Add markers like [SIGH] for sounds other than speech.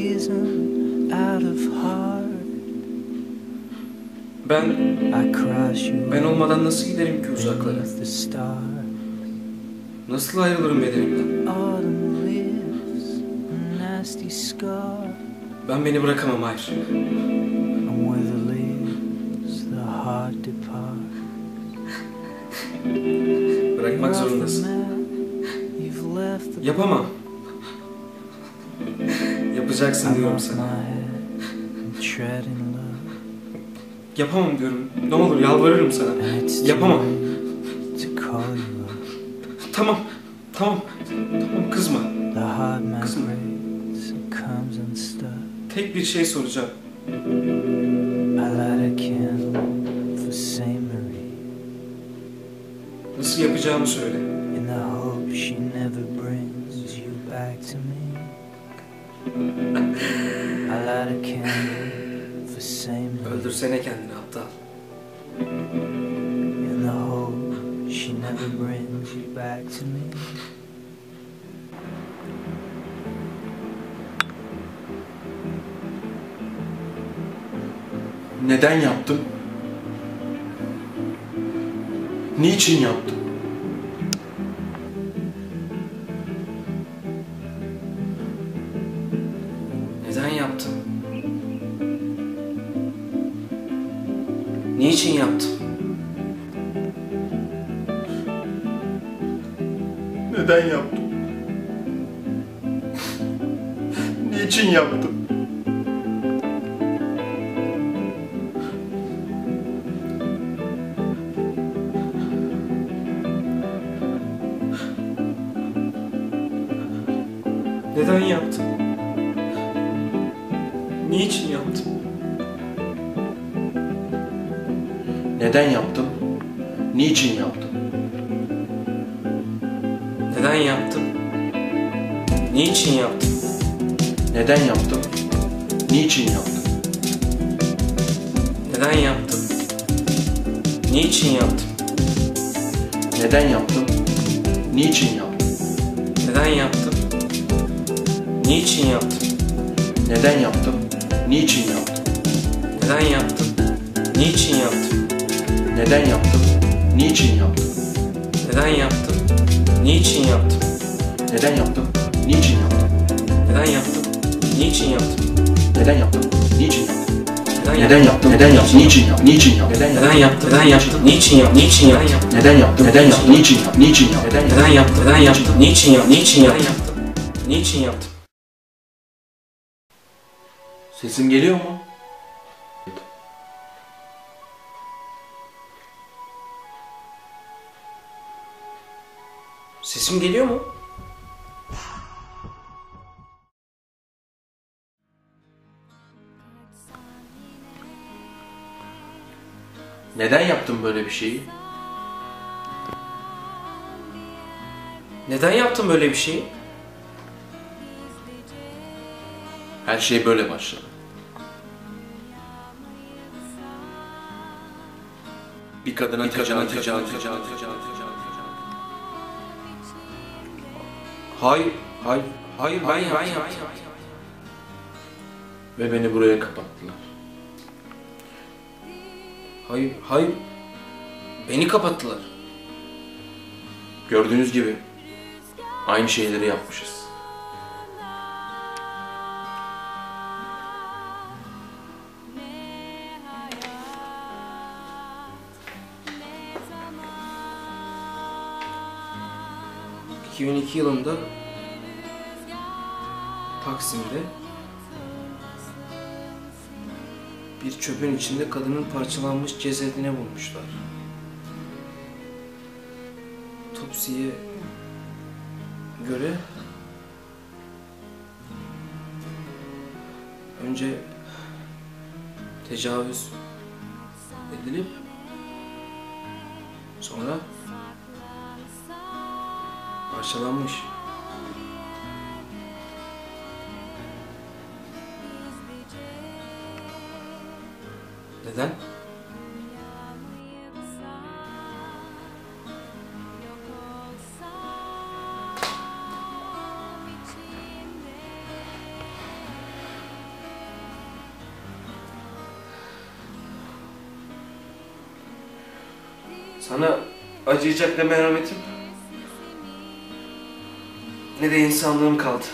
reason out of heart Ben ben olmadan nasıl giderim ki uzaklara? Nasıl ayrılırım bedenimden? Ben beni bırakamam hayır. Bırakmak zorundasın. Yapamam. Başaracaksın diyorum sana. [LAUGHS] Yapamam diyorum. Ne olur yalvarırım sana. Yapamam. Tamam. Tamam. Tamam kızma. Kızma. Tek bir şey soracağım. Nasıl yapacağımı söyle. In the hope she never brings you back to me. Öldürsene kendini aptal. in the hope she never brings you back to me. Neden yaptım? Niçin yaptım? Niçin yaptım? Neden yaptım? Niçin yaptım? Neden yaptım? Niçin yaptım? Neden yaptım? Niçin yaptım? Neden yaptım? Niçin yaptım? Neden yaptım? Niçin yaptım? Neden yaptım? Niçin yaptım? Neden yaptım? Niçin yaptım? Neden yaptım? Niçin yaptım? Neden yaptım? Niçin yaptım? Neden yaptım? Niçin yaptım? Neden yaptım? Niçin yaptım? Neden yaptım? Niçin yaptım? Neden yaptım? Niçin yaptım? Neden yaptım? Niçin yaptım? Neden yaptım? Niçin yaptım? Neden yaptım? Neden yaptım? Niçin yaptım? Niçin yaptım? Neden yaptım? Neden yaptım? Niçin yaptım? Niçin yaptım? Neden yaptım? Neden yaptım? Niçin yaptım? Niçin yaptım? Neden Neden yaptım? Neden yaptım? Niçin yaptım? Niçin yaptım? Niçin yaptım? Sesim geliyor mu? Sesim geliyor mu? Neden yaptım böyle bir şeyi? Neden yaptım böyle bir şeyi? Her şey böyle başladı. Bir kadına bir kadına tecavüz Hayır, hayır, hayır ben yaptım. ve beni buraya kapattılar. Hayır, hayır. Beni kapattılar. Gördüğünüz gibi aynı şeyleri yapmışız. 2002 yılında Taksim'de bir çöpün içinde kadının parçalanmış cesedini bulmuşlar. Topsiye göre önce tecavüz edilip sonra Parçalanmış. Neden? Sana acıyacak da merhametim ne de insanlığım kaldı.